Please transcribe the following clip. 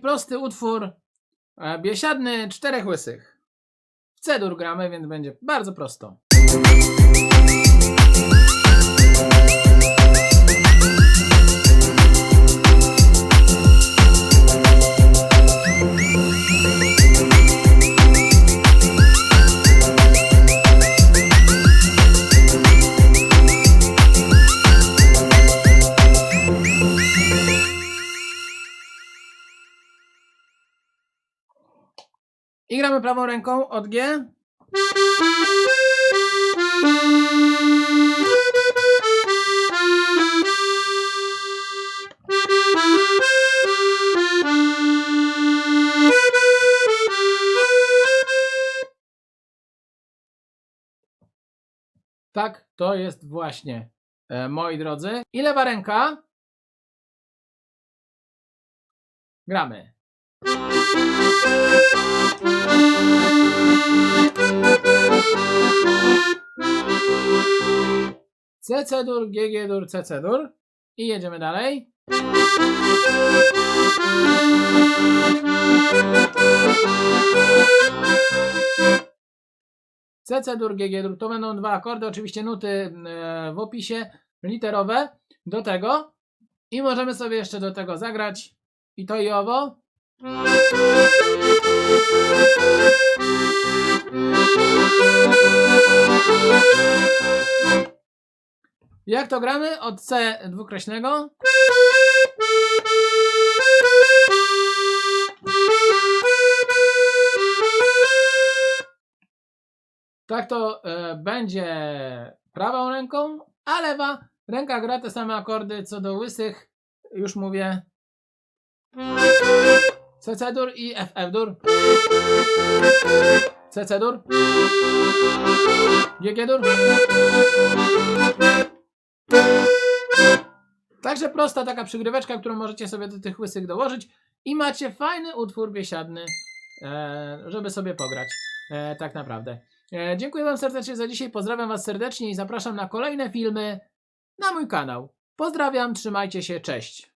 Prosty utwór e, biesiadny czterech łysych. W C-dur gramy, więc będzie bardzo prosto. I gramy prawą ręką od G. Tak, to jest właśnie, e, moi drodzy. I lewa ręka. Gramy. CC dur, GG dur, CC dur. I jedziemy dalej. CC dur, dur. To będą dwa akordy, oczywiście nuty e, w opisie, literowe do tego. I możemy sobie jeszcze do tego zagrać i to i owo. Jak to gramy? Od C dwukreśnego. Tak to e, będzie prawą ręką, a lewa ręka gra te same akordy co do łysych. Już mówię. CC i FF dur. CC dur. GG. Także prosta taka przygryweczka, którą możecie sobie do tych łysych dołożyć i macie fajny utwór biesiadny, e, żeby sobie pograć. E, tak naprawdę. E, dziękuję Wam serdecznie za dzisiaj. Pozdrawiam Was serdecznie i zapraszam na kolejne filmy na mój kanał. Pozdrawiam, trzymajcie się, cześć.